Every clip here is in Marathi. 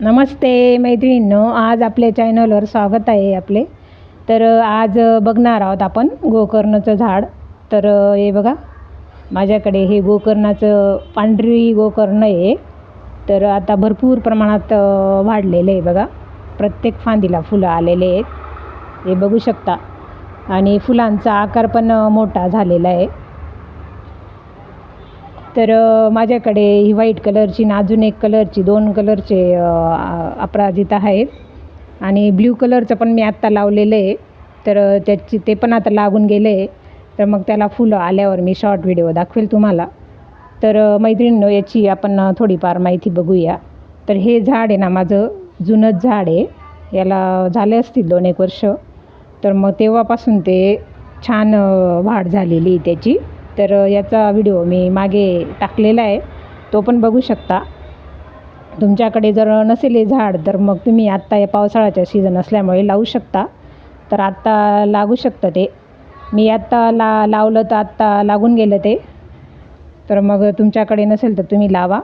नमस्ते मैत्रिणींनो आज आपल्या चॅनलवर स्वागत आहे आपले. तर आज बघणार आहोत आपण गोकर्णाचं झाड. तर हे बघा माझ्याकडे हे गोकर्णाचं पांढरी गोकर्ण आहे. तर आता भरपूर प्रमाणात वाढलेलं आहे बघा. प्रत्येक फांदीला फुलं आलेले आहेत. हे बघू शकता. आणि फुलांचा आकार पण मोठा झालेला आहे. तर माझ्याकडे ही व्हाईट कलरची आणि अजून एक कलरची दोन कलरचे अपराजिता आहेत. आणि ब्ल्यू कलरचं पण मी आत्ता लावलेलं आहे. तर त्याची ते पण आता लागून गेले आहे. तर मग त्याला फुलं आल्यावर मी शॉर्ट व्हिडिओ दाखवेल तुम्हाला. तर अ, मैत्रिणींनो याची आपण थोडीफार माहिती बघूया. तर हे झाड आहे ना माझं जुनंच झाड आहे. याला झाले असतील दोन एक वर्ष. तर मग तेव्हापासून ते छान वाढ झालेली त्याची. तर याचा व्हिडिओ मी मागे टाकलेला आहे. तो पण बघू शकता. तुमच्याकडे जर नसेल हे झाड तर मग तुम्ही आत्ता या पावसाळ्याच्या सीझन असल्यामुळे लावू शकता. तर आत्ता लागू शकतं ते. मी आत्ता ला लावलं तर आत्ता लागून गेलं ते. तर मग तुमच्याकडे नसेल तर तुम्ही लावा.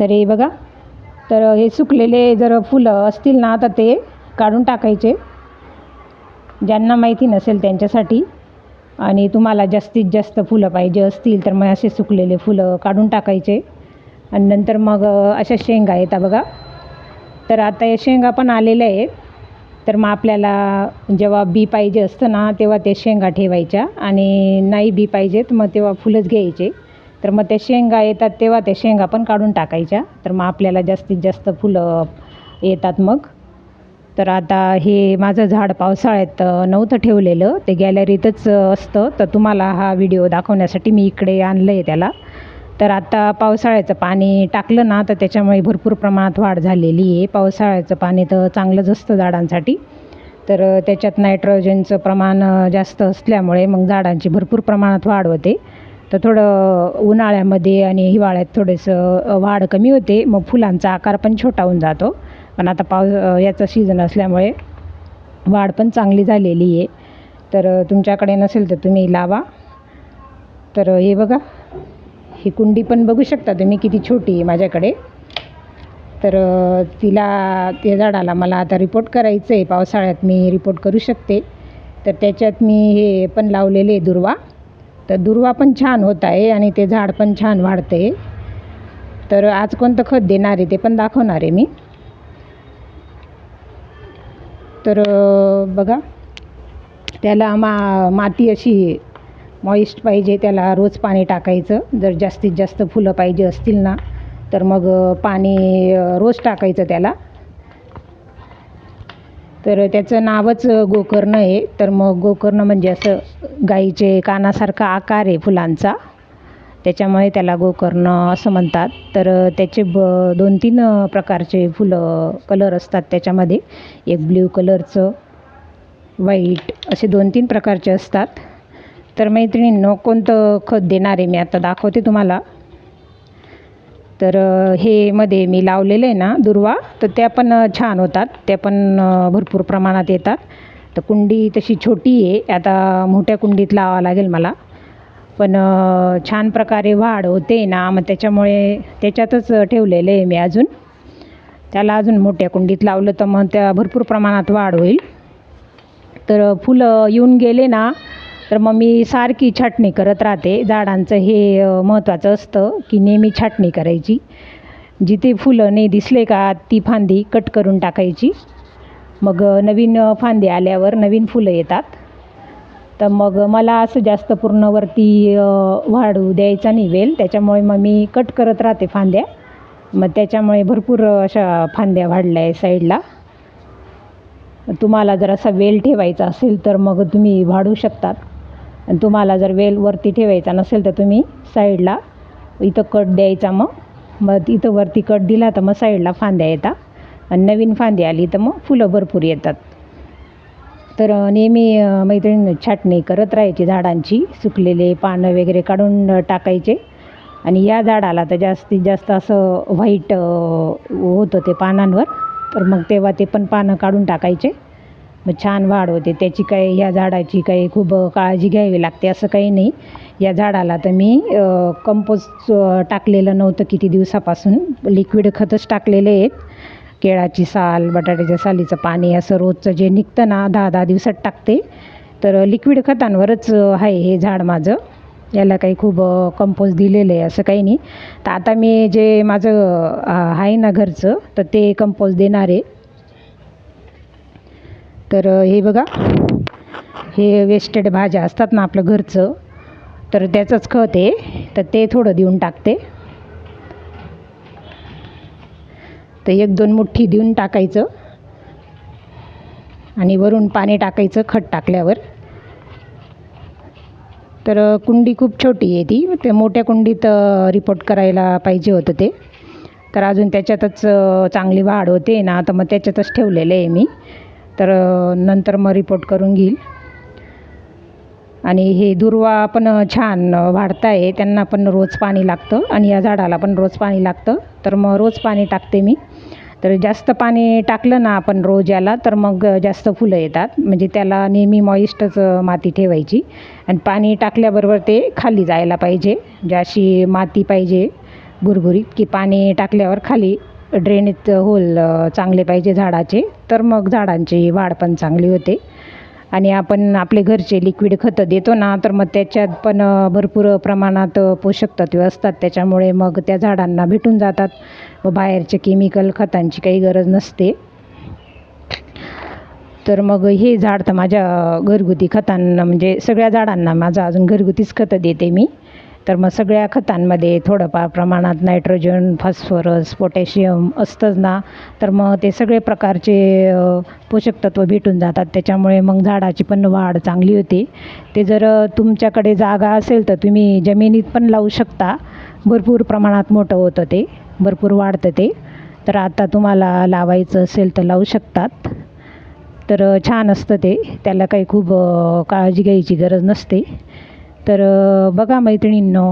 तर हे बघा. तर हे सुकलेले जर फुलं असतील ना तर ते काढून टाकायचे. ज्यांना माहिती नसेल त्यांच्यासाठी. आणि तुम्हाला जास्तीत जास्त फुलं पाहिजे असतील तर मग असे सुकलेले फुलं काढून टाकायचे. आणि नंतर मग अशा शेंगा येतात बघा. तर आता या शेंगा पण आलेल्या आहेत. तर मग आपल्याला जेव्हा बी पाहिजे असतं ना तेव्हा ते शेंगा ठेवायच्या. आणि नाही बी पाहिजेत मग तेव्हा फुलंच घ्यायचे. तर मग त्या शेंगा येतात तेव्हा त्या शेंगा पण काढून टाकायच्या. तर मग आपल्याला जास्तीत जास्त फुलं येतात मग. तर आता हे माझं झाड पावसाळ्यात नव्हतं ठेवलेलं. ते गॅलरीतच असतं. तर तुम्हाला हा व्हिडिओ दाखवण्यासाठी मी इकडे आणलं आहे त्याला. तर आता पावसाळ्याचं पाणी टाकलं ना तर त्याच्यामुळे भरपूर प्रमाणात वाढ झालेली आहे. पावसाळ्याचं पाणी तर चांगलंच असतं झाडांसाठी. तर त्याच्यात नायट्रोजनचं प्रमाण जास्त असल्यामुळे मग झाडांची भरपूर प्रमाणात वाढ होते. तर थोडं उन्हाळ्यामध्ये आणि हिवाळ्यात थोडंसं वाढ कमी होते. मग फुलांचा आकार पण छोटा होऊन जातो. पण आता पाऊस याचा सीझन असल्यामुळे वाढ पण चांगली झालेली आहे. तर तुमच्याकडे नसेल तर तुम्ही लावा. तर हे बघा ही कुंडी पण बघू शकता तुम्ही किती छोटी आहे माझ्याकडे. तर तिला त्या झाडाला मला आता रिपोर्ट करायचं आहे. पावसाळ्यात मी रिपोर्ट करू शकते. तर त्याच्यात मी हे पण लावलेले आहे दुर्वा. तर दुर्वा पण छान होत आहे आणि ते झाड पण छान वाढते तर आज कोणतं खत देणार आहे ते पण दाखवणार आहे मी. तर बघा. त्याला मा माती अशी मॉइस्ट पाहिजे त्याला रोज पाणी टाकायचं. जर जास्तीत जास्त फुलं पाहिजे असतील ना तर मग पाणी रोज टाकायचं त्याला. तर त्याचं नावच गोकर्ण आहे. तर मग गोकर्ण म्हणजे असं गाईचे कानासारखा आकार आहे फुलांचा. त्याच्यामुळे त्याला गोकर्ण असं म्हणतात. तर त्याचे ब दोन तीन प्रकारचे फुलं कलर असतात त्याच्यामध्ये. एक ब्ल्यू कलरचं व्हाईट असे दोन तीन प्रकारचे असतात. तर मैत्रिणींनो कोणतं खत देणार आहे मी आता दाखवते तुम्हाला. तर हे मध्ये मी लावलेलं आहे ना दुर्वा तर त्या पण छान होतात. त्या पण भरपूर प्रमाणात येतात. तर कुंडी तशी छोटी आहे. आता मोठ्या कुंडीत लावावं लागेल मला. पण छान प्रकारे वाढ होते ना मग त्याच्यामुळे त्याच्यातच ठेवलेलं आहे मी अजून. त्याला अजून मोठ्या कुंडीत लावलं तर मग त्या भरपूर प्रमाणात वाढ होईल. तर फुलं येऊन गेले ना तर मग मी सारखी छाटणी करत राहते. झाडांचं हे महत्त्वाचं असतं की नेहमी छाटणी करायची. जिथे फुलं नाही दिसले का ती फांदी कट करून टाकायची. मग नवीन फांदी आल्यावर नवीन फुलं येतात. तर मग मला असं जास्त पूर्ण वरती वाढू द्यायचा नाही वेल. त्याच्यामुळे मग मी कट करत राहते फांद्या. मग त्याच्यामुळे भरपूर अशा फांद्या वाढल्या आहे साईडला. तुम्हाला जर असा वेल ठेवायचा असेल तर मग तुम्ही वाढू शकतात. आणि तुम्हाला जर वेल वरती ठेवायचा नसेल तर तुम्ही साईडला इथं कट द्यायचा मग. मग इथं वरती कट दिला तर मग साईडला फांद्या येतात. आणि नवीन फांदी आली तर मग फुलं भरपूर येतात. तर नेहमी मैत्रीण मैत्रिणी छाटणी करत राहायची झाडांची सुकलेले पानं वगैरे काढून टाकायचे. आणि या झाडाला तर जास्तीत जास्त असं व्हाईट होतं ते पानांवर. तर मग तेव्हा ते पण पानं काढून टाकायचे. मग छान वाढ होते. त्याची काही ह्या झाडाची काही खूप काळजी घ्यावी लागते असं काही नाही. या झाडाला तर मी कंपोस्ट टाकलेलं नव्हतं किती दिवसापासून. लिक्विड खतच टाकलेले आहेत. केळाची साल बटाट्याच्या सालीचं पाणी असं रोजचं जे निघतं ना दहा दहा दिवसात टाकते. तर लिक्विड खतांवरच आहे हे झाड माझं. याला काही खूप कंपोज दिलेलं आहे असं काही नाही. तर आता मी जे माझं आहे ना घरचं तर ते कंपोज देणार आहे. तर हे बघा. हे वेस्टेड भाज्या असतात ना आपलं घरचं तर त्याचंच खत आहे. तर ते थोडं देऊन टाकते. तर एक दोन मुठ्ठी देऊन टाकायचं. आणि वरून पाणी टाकायचं खत टाकल्यावर. तर कुंडी खूप छोटी आहे ती. ते मोठ्या कुंडीत रिपोर्ट करायला पाहिजे होतं ते. तर अजून त्याच्यातच चांगली वाढ होते ना. तर मग त्याच्यातच ठेवलेलं आहे मी. तर नंतर मग रिपोर्ट करून घेईल. आणि हे दुर्वा पण छान वाढत आहे त्यांना पण रोज पाणी लागतं. आणि या झाडाला पण रोज पाणी लागतं. तर मग रोज पाणी टाकते मी. तर जास्त पाणी टाकलं ना आपण रोज याला तर मग जास्त फुलं येतात. म्हणजे त्याला नेहमी मॉइस्टच माती ठेवायची. आणि पाणी टाकल्याबरोबर ते खाली जायला पाहिजे. म्हणजे अशी माती पाहिजे भुरभुरीत की पाणी टाकल्यावर खाली ड्रेनेज होल चांगले पाहिजे झाडाचे. तर मग झाडांची वाढ पण चांगली होते. आणि आपण आपले घरचे लिक्विड खतं देतो ना तर मग त्याच्यात पण भरपूर प्रमाणात पोषकतत्वे पोषक तत्वे असतात. त्याच्यामुळे मग त्या झाडांना भेटून जातात. व बाहेरचे केमिकल खतांची काही गरज नसते. तर मग हे झाड तर माझ्या घरगुती खतांना म्हणजे सगळ्या झाडांना माझं अजून घरगुतीच खतं देते मी. तर मग सगळ्या खतांमध्ये थोडंफार प्रमाणात नायट्रोजन फॉस्फरस पोटॅशियम असतंच ना. तर मग ते सगळे प्रकारचे पोषकतत्व पोषक तत्व भेटून जातात. त्याच्यामुळे मग झाडाची पण वाढ चांगली होते. ते जर तुमच्याकडे जागा असेल तर तुम्ही जमिनीत पण लावू शकता. भरपूर प्रमाणात मोठं होतं ते. भरपूर वाढतं ते. तर आता तुम्हाला लावायचं असेल तर लावू शकतात. तर छान असतं ते. त्याला काही खूप काळजी घ्यायची गरज नसते. तर बघा मैत्रिणींनो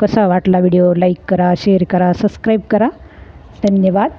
कसा वाटला व्हिडिओ? लाईक करा शेअर करा सबस्क्राईब करा. धन्यवाद.